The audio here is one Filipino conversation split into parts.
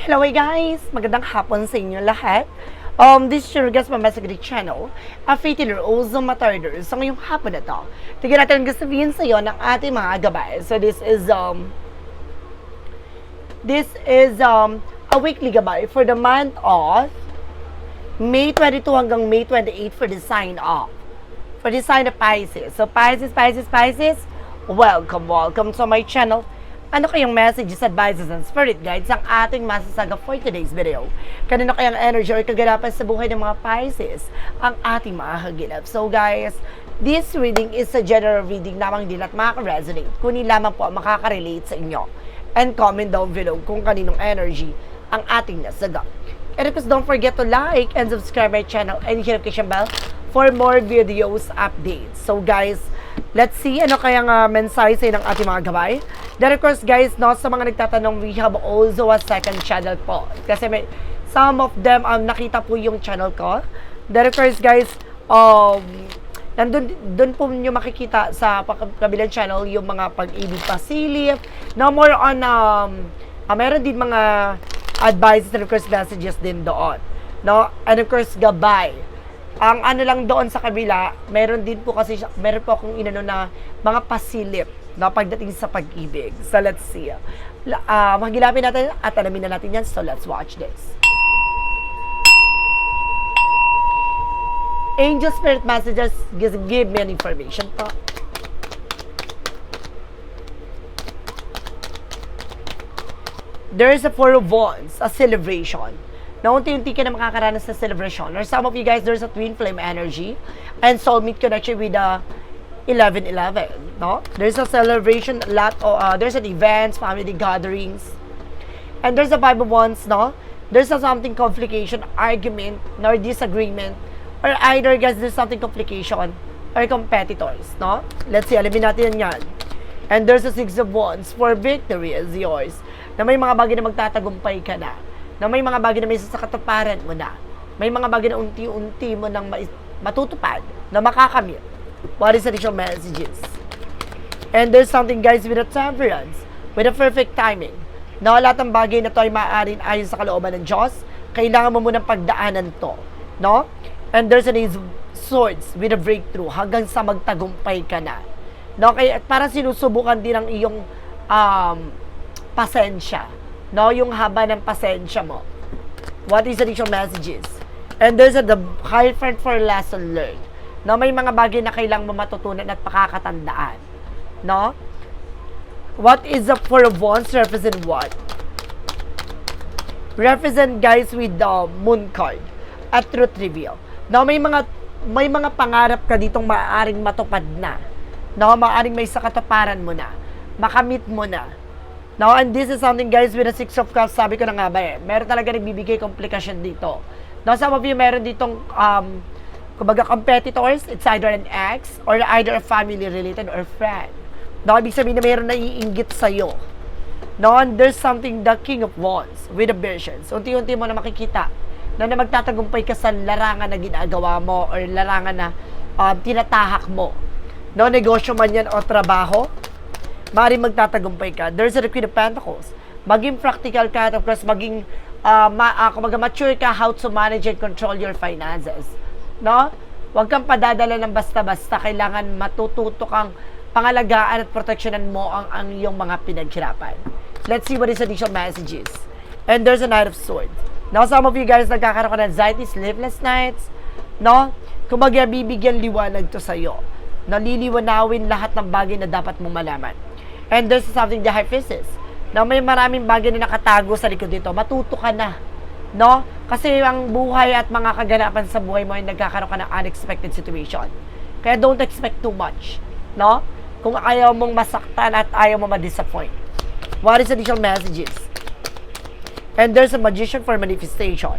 Hello guys! Magandang hapon sa inyo lahat. Um, this is your guest Mamasagri channel, a fatal also matarder. So ngayong hapon na to, tignan natin ang sabihin sa iyo ng ating mga gabay. So this is, um, this is um, a weekly gabay for the month of May 22 hanggang May 28 for the sign off. For the sign of Pisces. So Pisces, Pisces, Pisces, welcome, welcome to my channel. Ano kayang messages, advices, and spirit guides ang ating masasaga for today's video? Kanino kayang energy or kaganapan sa buhay ng mga Pisces ang ating mga hagilap? So guys, this reading is a general reading lamang din at makaka-resonate. Kunin lamang po ang makaka-relate sa inyo. And comment down below kung kaninong energy ang ating nasaga. And of course, don't forget to like and subscribe my channel and hit notification bell for more videos updates. So guys, let's see ano kayang uh, mensahe sa ng ating mga gabay. Then of course guys, no, sa mga nagtatanong, we have also a second channel po. Kasi may, some of them, um, nakita po yung channel ko. Then of course guys, um, nandun doon po niyo makikita sa kabilang channel yung mga pag-ibig pasilip. No more on um ah, meron din mga advices and of course messages din doon. No? And of course gabay. Ang ano lang doon sa kabila, meron din po kasi meron po akong inano na mga pasilip na pagdating sa pag-ibig. So let's see. La- ah, mahagilapin natin at alamin na natin yan. So let's watch this. Angel Spirit Messages give me an information po. There is a Four of Wands, a celebration. Na unti-unti ka na makakaranas sa celebration. Or some of you guys, there's a twin flame energy and soulmate connection with the 11-11, no? There's a celebration, lot of, uh, there's an events, family gatherings, and there's a Five of Wands, no? There's a something complication, argument, nor disagreement, or either guys, there's something complication, or competitors, no? Let's see, alamin natin yan. And there's a Six of Wands, for victory is yours. Na may mga bagay na magtatagumpay ka na. Na may mga bagay na may sasakatuparan mo na. May mga bagay na unti-unti mo nang matutupad, na makakamit. What is additional messages? And there's something guys with a temperance, with a perfect timing. Na lahat ng bagay na to ay maaaring ayon sa kalooban ng Diyos, kailangan mo munang pagdaanan to. No? And there's an ace swords with a breakthrough hanggang sa magtagumpay ka na. No? Kaya para sinusubukan din ang iyong um, pasensya. No? Yung haba ng pasensya mo. What is additional messages? And there's a the high for lesson learned. No, may mga bagay na kailangang mo matutunan at pakakatandaan. No? What is the four of wands represent what? Represent guys with the moon card at truth reveal. No, may mga may mga pangarap ka ditong maaaring matupad na. No, maaaring may sakatuparan mo na. Makamit mo na. No, and this is something guys with a six of cups, sabi ko na nga ba eh, meron talaga nagbibigay komplikasyon dito. No, some of you meron ditong um, kumbaga competitors, it's either an ex or either a family related or friend. No, ibig sabihin na meron naiinggit sa'yo. No, and there's something the King of Wands with the versions. Unti-unti mo na makikita na, na magtatagumpay ka sa larangan na ginagawa mo or larangan na um, tinatahak mo. No, negosyo man yan o trabaho, maaaring magtatagumpay ka. There's a Queen of Pentacles. Maging practical ka at of course maging uh, ma, uh, kumbaga mature ka how to manage and control your finances. No? Huwag kang padadala ng basta-basta. Kailangan matututo kang pangalagaan at proteksyonan mo ang, ang iyong mga pinaghirapan. Let's see what is additional messages. And there's a Knight of Swords. Now, some of you guys nagkakaroon ka ng anxiety, sleepless nights, no? Kumbaga, bibigyan liwanag to sa'yo. Naliliwanawin lahat ng bagay na dapat mong malaman. And there's something the hyphesis. Na may maraming bagay na nakatago sa likod dito. Matuto ka na. No? Kasi ang buhay at mga kaganapan sa buhay mo ay nagkakaroon ka ng unexpected situation. Kaya don't expect too much. No? Kung ayaw mong masaktan at ayaw mo ma-disappoint. What is additional messages? And there's a magician for manifestation.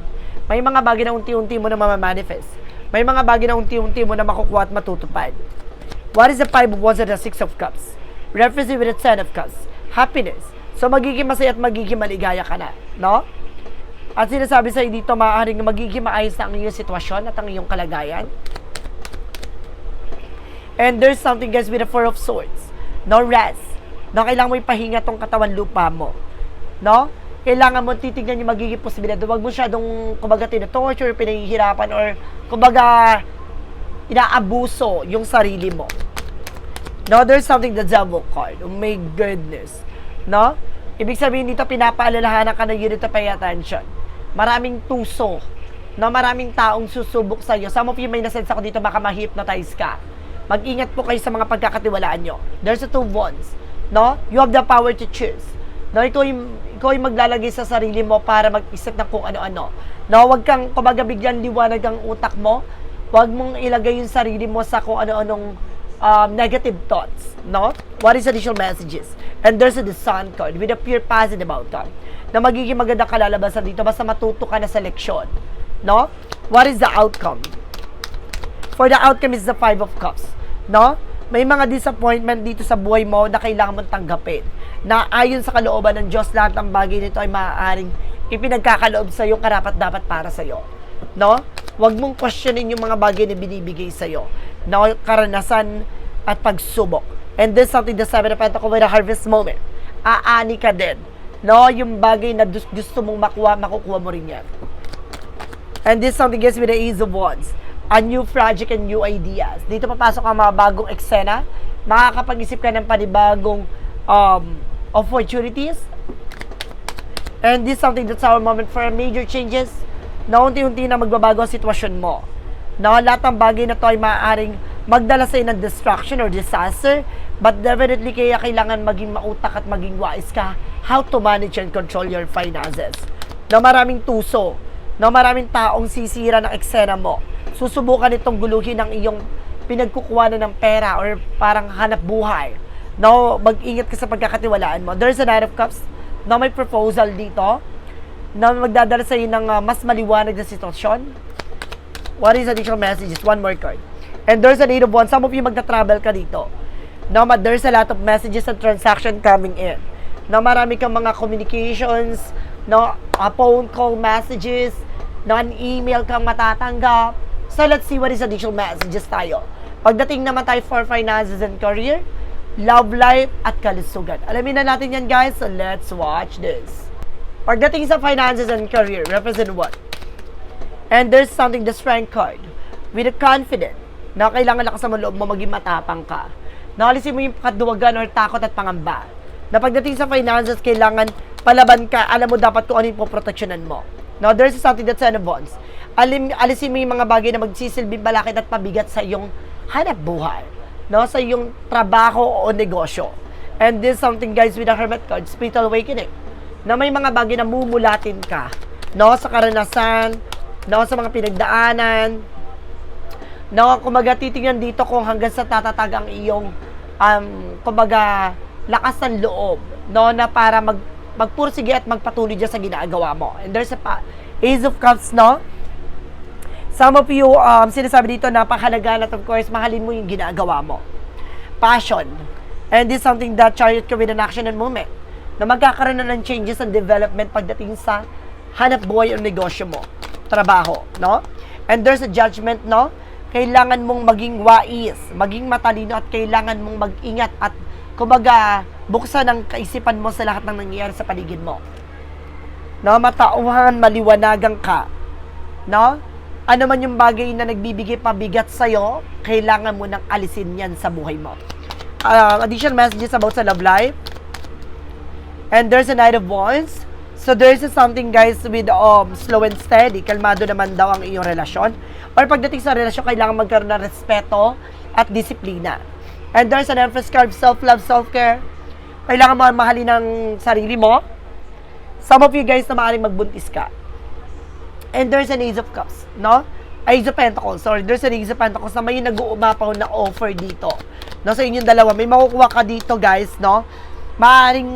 May mga bagay na unti-unti mo na mamamanifest. May mga bagay na unti-unti mo na makukuha at matutupad. What is the five of wands and the six of cups? Referencing with the ten of cups. Happiness. So magiging masaya at magiging maligaya ka na. No? At sinasabi sa'yo dito, maaaring magiging maayos na ang iyong sitwasyon at ang iyong kalagayan. And there's something guys with the four of swords. No rest. No, kailangan mo ipahinga tong katawan lupa mo. No? kailangan mo titignan yung magiging posibilidad. Huwag mo siyadong, kumbaga, tinatorture, pinahihirapan, or, kumbaga, inaabuso yung sarili mo. No, there's something the devil card. Oh my goodness. No? Ibig sabihin dito, pinapaalalahanan ka ng you need to pay attention. Maraming tuso. No, maraming taong susubok sa'yo. Some of you may nasense ako dito, baka ma-hypnotize ka. Mag-ingat po kayo sa mga pagkakatiwalaan nyo. There's a two wands. No? You have the power to choose. No, ikaw yung, ikaw yung maglalagay sa sarili mo para mag-isip ng kung ano-ano. No, wag kang, kumbaga, bigyan liwanag ang utak mo. Wag mong ilagay yung sarili mo sa kung ano-anong um, negative thoughts, no? What is additional messages? And there's a the card with a pure positive outcome na magiging maganda kalalabasan dito basta matuto ka na sa leksyon, no? What is the outcome? For the outcome is the five of cups, no? May mga disappointment dito sa buhay mo na kailangan mong tanggapin. Na ayon sa kalooban ng Diyos, lahat ng bagay nito ay maaaring ipinagkakaloob sa iyo karapat dapat para sa iyo. No? Huwag mong questionin yung mga bagay na binibigay sa iyo. Na karanasan at pagsubok. And this something the seven of Pentacles with a harvest moment. Aani ka din. No? Yung bagay na gusto mong makuha, makukuha mo rin yan. And this something gets with the Ace of Wands. A new project and new ideas. Dito papasok ang mga bagong eksena. Makakapag-isip ka ng panibagong um, opportunities. And this something that's our moment for major changes na unti-unti na magbabago ang sitwasyon mo. Na lahat ng bagay na to ay maaaring magdala sa'yo ng destruction or disaster, but definitely kaya kailangan maging mautak at maging wise ka how to manage and control your finances. Na maraming tuso, na maraming taong sisira ng eksena mo. Susubukan itong guluhin ng iyong pinagkukuha ng pera or parang hanap buhay. No, mag-ingat ka sa pagkakatiwalaan mo. There's a Knight of Cups na may proposal dito na magdadala sa iyo ng ah, mas maliwanag na sitwasyon. What is additional messages? One more card. And there's a Eight of Wands. Some of you magta-travel ka dito. No, but there's a lot of messages and transaction coming in. No, marami kang mga communications, no, a phone call messages, no, an email kang matatanggap. So, let's see what is additional messages tayo. Pagdating naman tayo for finances and career, love life, at kalusugan. Alamin na natin yan, guys. So, let's watch this. Pagdating sa finances and career, represent what? And there's something, the strength card. With a confident, na kailangan lakas mo loob mo, maging matapang ka. Nakalisin mo yung kaduwagan or takot at pangamba. Na pagdating sa finances, kailangan palaban ka, alam mo dapat kung ano yung poproteksyonan mo. Now, there's something that's in bonds. Alim, alisin mo yung mga bagay na magsisilbing balakid at pabigat sa iyong hanap buhay. No? Sa iyong trabaho o negosyo. And this is something, guys, with a hermit card, spiritual awakening. Na may mga bagay na mumulatin ka. No? Sa karanasan, no? Sa mga pinagdaanan, no, kumbaga titingnan dito kung hanggang sa tatatag ang iyong um, kumbaga lakas ng loob, no, na para mag magpursige at magpatuloy dyan sa ginagawa mo. And there's a pa, Ace of Cups, no? Some of you, um, sinasabi dito, napakahalaga at of course, mahalin mo yung ginagawa mo. Passion. And this is something that chariot ka with an action and movement. Na magkakaroon na ng changes and development pagdating sa hanap buhay o negosyo mo. Trabaho, no? And there's a judgment, no? Kailangan mong maging wais, maging matalino at kailangan mong mag-ingat at kumbaga buksan ang kaisipan mo sa lahat ng nangyayari sa paligid mo. No, matauhan, maliwanagan ka. No? Ano man yung bagay na nagbibigay pabigat sa'yo, kailangan mo nang alisin yan sa buhay mo. Uh, additional messages about sa love life. And there's a Knight of Wands. So there's something guys with um, slow and steady. Kalmado naman daw ang iyong relasyon. Or pagdating sa relasyon, kailangan magkaroon ng respeto at disiplina. And there's an emphasis card, self-love, self-care. Kailangan mo mahalin ng sarili mo. Some of you guys na maaaring magbuntis ka. And there's an Ace of Cups, no? Ace of Pentacles, sorry. There's an Ace of Pentacles na may nag-uumapaw na offer dito. No, sa inyong dalawa. May makukuha ka dito, guys, no? Maaaring,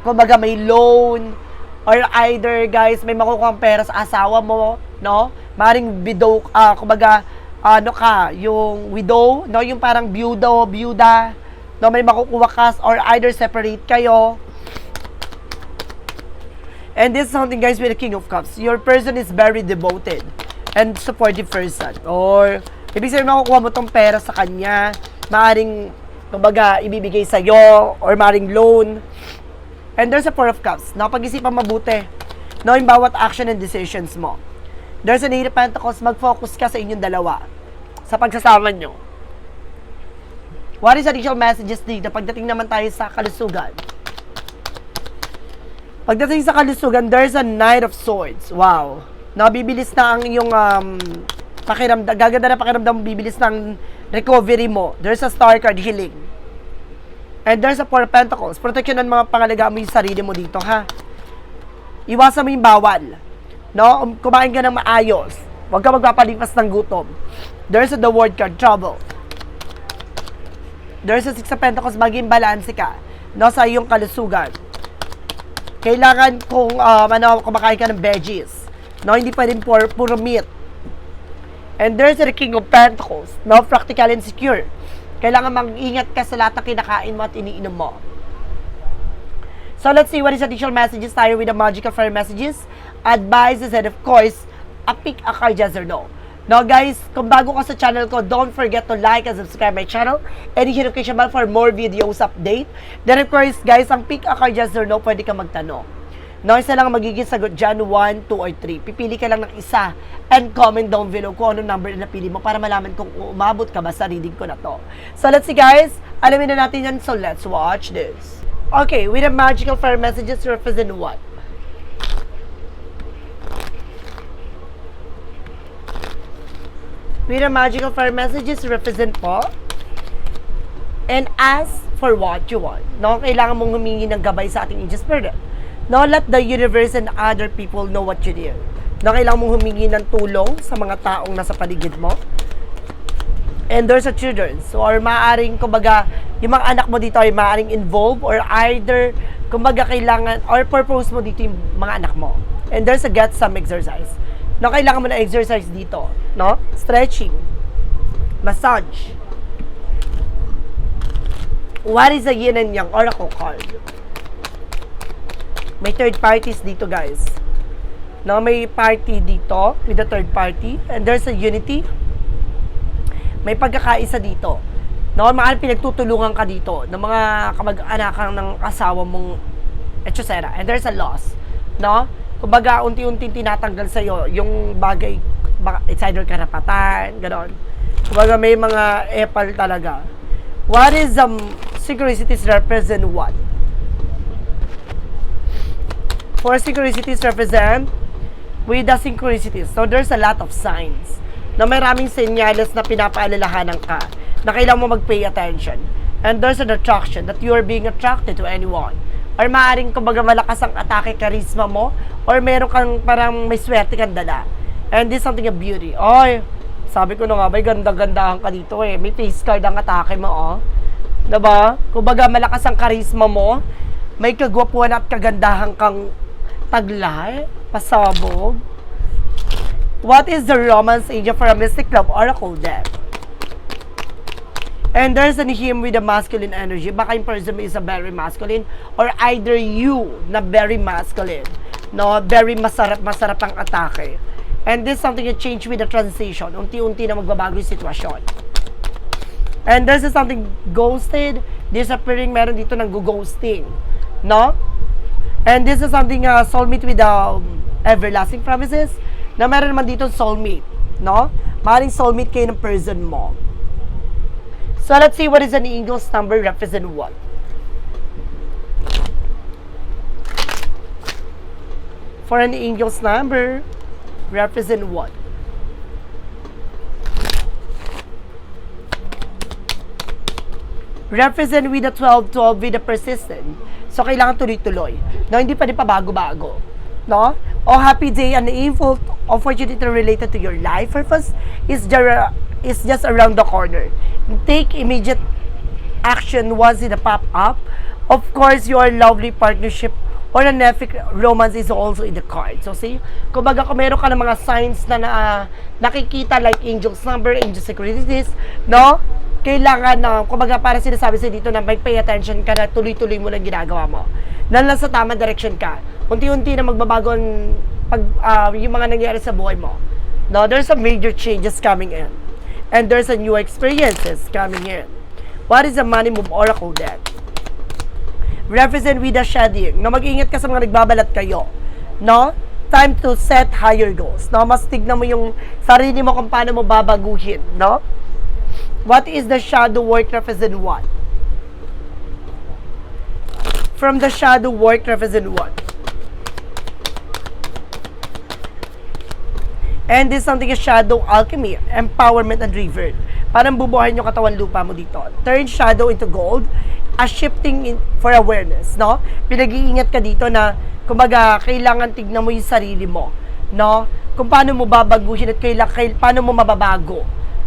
kumbaga, may loan, or either, guys, may makukuha pera sa asawa mo, no? Maaaring widow, ah, kumbaga, ano ka, yung widow, no? Yung parang byudo, byuda, no? May makukuha ka, or either separate kayo, And this is something guys with the King of Cups. Your person is very devoted and supportive person. Or, ibig sabihin makukuha mo tong pera sa kanya, maaring, kumbaga, ibibigay sa'yo, or maaring loan. And there's a Four of Cups. No, pag-isipan mabuti. No, yung bawat action and decisions mo. There's an Eight of Pentacles. Mag-focus ka sa inyong dalawa. Sa pagsasama nyo. What is additional messages dito? Pagdating naman tayo sa kalusugan. Pagdating sa kalusugan, there's a Knight of Swords. Wow. Nabibilis na ang iyong um, pakiramdam, gaganda na pakiramdam, bibilis ng recovery mo. There's a Star card, healing. And there's a Four of Pentacles. Protection ng mga pangalaga mo yung sarili mo dito, ha? Iwasan mo yung bawal. No? Um, Kumain ka ng maayos. Huwag ka magpapalipas ng gutom. There's a the word card, trouble. There's a Six of Pentacles, maging balanse ka. No, sa iyong kalusugan. Kailangan kung um, ano, kumakain ka ng veggies. No, hindi pwedeng puro, puro meat. And there's the King of Pentacles. No, practical and secure. Kailangan mag-ingat ka sa lahat ng kinakain mo at iniinom mo. So let's see what is additional messages tayo with the magical fire messages, advices, and of course, a pick a card yes or no. Now guys, kung bago ka sa channel ko, don't forget to like and subscribe my channel and hit notification bell for more videos update. Then of course guys, ang pick a card yes or no, pwede ka magtanong. No, isa lang ang magiging sagot dyan, 1, 2, or 3. Pipili ka lang ng isa and comment down below kung anong number na napili mo para malaman kung umabot ka ba sa reading ko na to. So let's see guys, alamin na natin yan, so let's watch this. Okay, with the magical fire messages represent what? With the magical fire messages represent po and ask for what you want. No, kailangan mong humingi ng gabay sa ating angel spirit. No, let the universe and other people know what you need. No, kailangan mong humingi ng tulong sa mga taong nasa paligid mo. And there's a children. So, or maaaring, kumbaga, yung mga anak mo dito ay maaaring involved or either, kumbaga, kailangan, or purpose mo dito yung mga anak mo. And there's a get some exercise. No, kailangan mo na exercise dito. No? Stretching. Massage. What is a yin and yang oracle card? May third parties dito, guys. No, may party dito with the third party. And there's a unity. May pagkakaisa dito. No, mga pinagtutulungan ka dito ng mga kamag-anakan ng asawa mong etc. And there's a loss. No? Kumbaga, unti-unti tinatanggal sa'yo yung bagay, it's either karapatan, gano'n. Kumbaga, may mga epal talaga. What is um, synchronicities represent what? For synchronicities represent with the synchronicities. So, there's a lot of signs na maraming senyales na pinapaalalahanan ka na kailangan mo mag-pay attention. And there's an attraction that you are being attracted to anyone. Or maaaring kumbaga malakas ang atake charisma mo or meron kang parang may swerte kang dala. And this is something of beauty. Oy, sabi ko na nga, may ganda-gandahan ka dito eh. May face card ang atake mo, oh. Diba? Kumbaga, malakas ang charisma mo. May kagwapuan at kagandahan kang taglay, pasabog. What is the romance angel for a mystic love oracle deck? And there's an him with a masculine energy. Baka yung person is a very masculine or either you na very masculine. No, very masarap masarap ang atake. And this is something that change with the transition. Unti-unti na magbabago yung sitwasyon. And this is something ghosted, disappearing, meron dito ng ghosting. No? And this is something uh, soulmate with um, everlasting promises na meron naman dito soulmate. No? Maring soulmate kayo ng person mo. So let's see what is an angel's number represent what. For an angel's number, represent what? Represent with the 12, 12 with the persistent. So, kailangan tuloy-tuloy. No, hindi pa rin pabago-bago. No? O happy day, an evil opportunity related to your life purpose is, jar- is just around the corner. Take immediate action once it pop up. Of course, your lovely partnership or a nephic romance is also in the card. So, see, kumbaga kung meron ka ng mga signs na, na nakikita like angel's number, angel securities, no? Kailangan na, kumbaga para sinasabi sa dito na may pay attention ka na tuloy-tuloy mo lang ginagawa mo. Na nasa tama direction ka. Unti-unti na magbabago ang pag, ah, yung mga nangyari sa buhay mo. No, there's some major changes coming in. And there's a new experiences coming in. What is the money move oracle deck? represent with the shedding. No, mag-ingat ka sa mga nagbabalat kayo. No? Time to set higher goals. No, mas tignan mo yung sarili mo kung paano mo babaguhin, no? What is the shadow work represent what? From the shadow work represent what? And this is something is shadow alchemy, empowerment and rebirth. Parang bubuhayin yung katawan lupa mo dito. Turn shadow into gold, a shifting in, for awareness, no? Pinag-iingat ka dito na, kumbaga, kailangan tignan mo yung sarili mo, no? Kung paano mo babaguhin at kailangan, kail, paano mo mababago,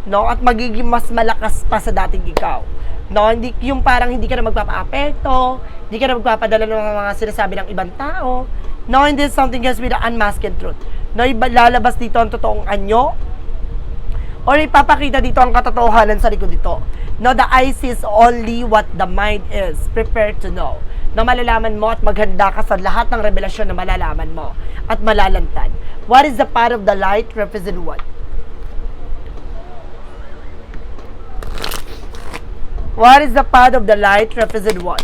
no? At magiging mas malakas pa sa dating ikaw. No, hindi yung parang hindi ka na magpapa-apekto, hindi ka na magpapadala ng mga, mga sinasabi ng ibang tao. No, and is something else with the unmasking truth. No, iba, dito ang totoong anyo, or ipapakita dito ang katotohanan sa likod dito. No, the eye sees only what the mind is prepared to know. Na malalaman mo at maghanda ka sa lahat ng revelasyon na malalaman mo at malalantad. What is the part of the light represent what? What is the path of the light represent what?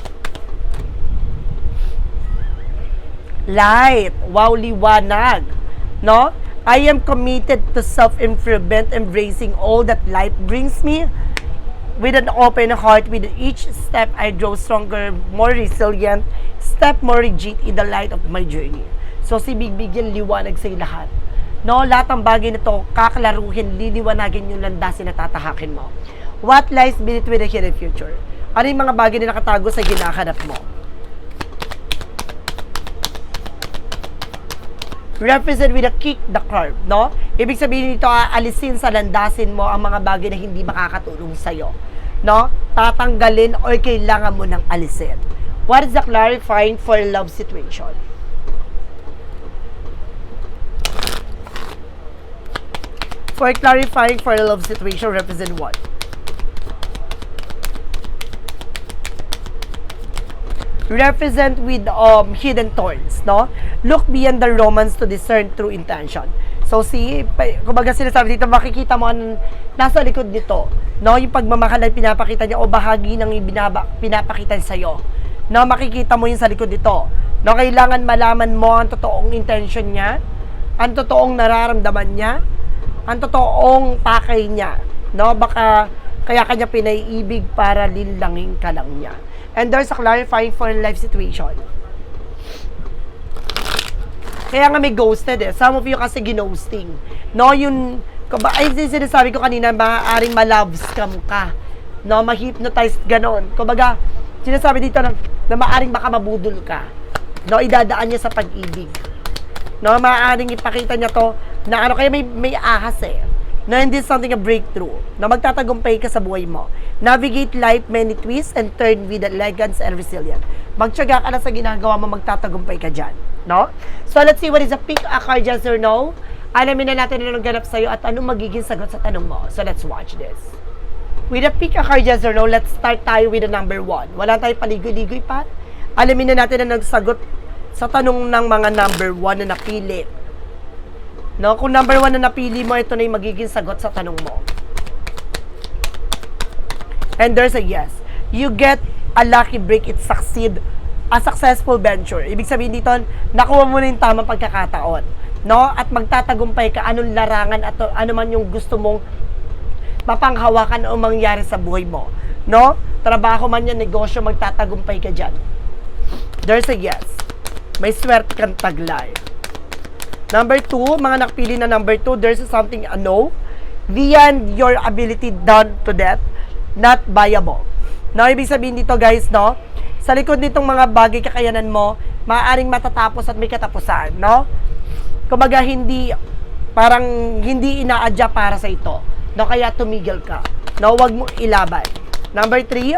Light. Wow, liwanag. No? I am committed to self-improvement, embracing all that life brings me. With an open heart, with each step I grow stronger, more resilient, step more rigid in the light of my journey. So, si Bigbigyan liwanag sa lahat. No, lahat ng bagay na to, kakalaruhin, liliwanagin yung landasin na tatahakin mo. What lies beneath with the hidden future? Ano yung mga bagay na nakatago sa hinahanap mo? represent with a kick the curve, no? Ibig sabihin nito, aalisin sa landasin mo ang mga bagay na hindi makakatulong sa'yo, no? Tatanggalin or kailangan mo nang alisin. What is the clarifying for love situation? For clarifying for love situation, represent what? Represent with um, hidden thorns, no? Look beyond the romance to discern true intention. So, si, kumbaga sinasabi dito, makikita mo ang nasa likod nito, no? Yung pagmamahal na pinapakita niya o bahagi ng ibinaba, pinapakita niya sa'yo. No, makikita mo yung sa likod nito. No, kailangan malaman mo ang totoong intention niya, ang totoong nararamdaman niya, ang totoong pakay niya. No, baka kaya kanya pinaiibig para linlangin ka lang niya. And there's a clarifying for life situation. Kaya nga may ghosted eh. Some of you kasi ginosting. No, yun, kaba, ay sinasabi ko kanina, maaaring ma-love scam ka. No, ma-hypnotize ganon. Kumbaga, sinasabi dito na, na maaaring baka mabudol ka. No, idadaan niya sa pag-ibig. No, maaaring ipakita niya to na ano kaya may may ahas eh. Na hindi something a breakthrough. Na magtatagumpay ka sa buhay mo. Navigate life many twists and turn with elegance and resilience. Magtiyaga ka na sa ginagawa mo, magtatagumpay ka dyan. No? So let's see what is a pick a card yes or no. Alamin na natin anong ganap sa'yo at anong magiging sagot sa tanong mo. So let's watch this. With a pick a card yes or no, let's start tayo with the number one. Wala tayong paligoy-ligoy pa. Alamin na natin ang nagsagot sa tanong ng mga number one na napili. No, kung number one na napili mo, ito na yung magiging sagot sa tanong mo. And there's a yes. You get a lucky break, it succeed, a successful venture. Ibig sabihin dito, nakuha mo na yung tamang pagkakataon. No? At magtatagumpay ka, anong larangan at ano man yung gusto mong mapanghawakan o mangyari sa buhay mo. No? Trabaho man yan, negosyo, magtatagumpay ka dyan. There's a yes. May swerte kang taglay. Number two, mga nakpili na number two, there's something a no. Beyond your ability done to death, not viable. No, ibig sabihin dito guys, no? Sa likod nitong mga bagay kakayanan mo, maaaring matatapos at may katapusan, no? Kumbaga hindi parang hindi inaadya para sa ito. No, kaya tumigil ka. No, wag mo ilaban. Number three,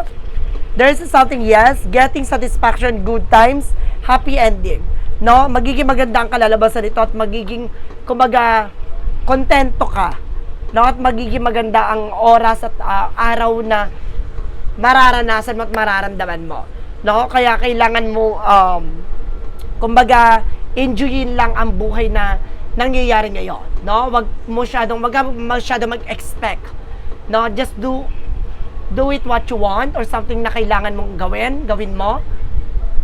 there's something yes, getting satisfaction, good times, happy ending. No, magiging maganda ang kalalabasan nito at magiging kumbaga kontento ka. No, at magiging maganda ang oras at ah, araw na mararanasan mo at mararamdaman mo. No, kaya kailangan mo um kumbaga enjoyin lang ang buhay na nangyayari ngayon. No, wag mo masyadong wag masyadong mag-expect. No, just do do it what you want or something na kailangan mong gawin, gawin mo.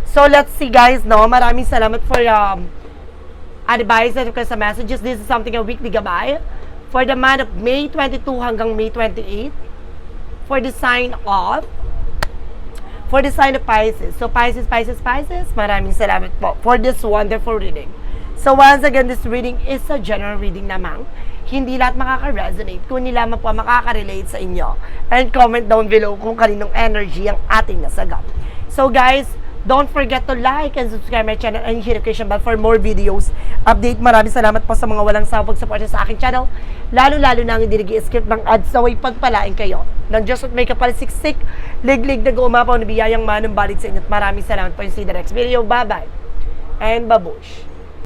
So, let's see guys, no? Maraming salamat for um, advice at sa messages. This is something a weekly gabay. For the month of May 22 hanggang May 28. For the sign of for the sign of Pisces. So, Pisces, Pisces, Pisces, maraming salamat po for this wonderful reading. So, once again, this reading is a general reading namang. Hindi lahat makaka-resonate, kundi lamang po makaka-relate sa inyo. And comment down below kung kaninong energy ang ating nasagap. So, guys, don't forget to like and subscribe my channel and hit the bell for more videos. Update, maraming salamat po sa mga walang sawag support sa aking channel. Lalo-lalo na ang hindi nag-skip ng ads na way pagpalain kayo. Ng Diyos at may kapalisiksik, liglig na gumapaw na biyayang manong sa inyo. At maraming salamat po. See you in the next video. Bye-bye. And babush.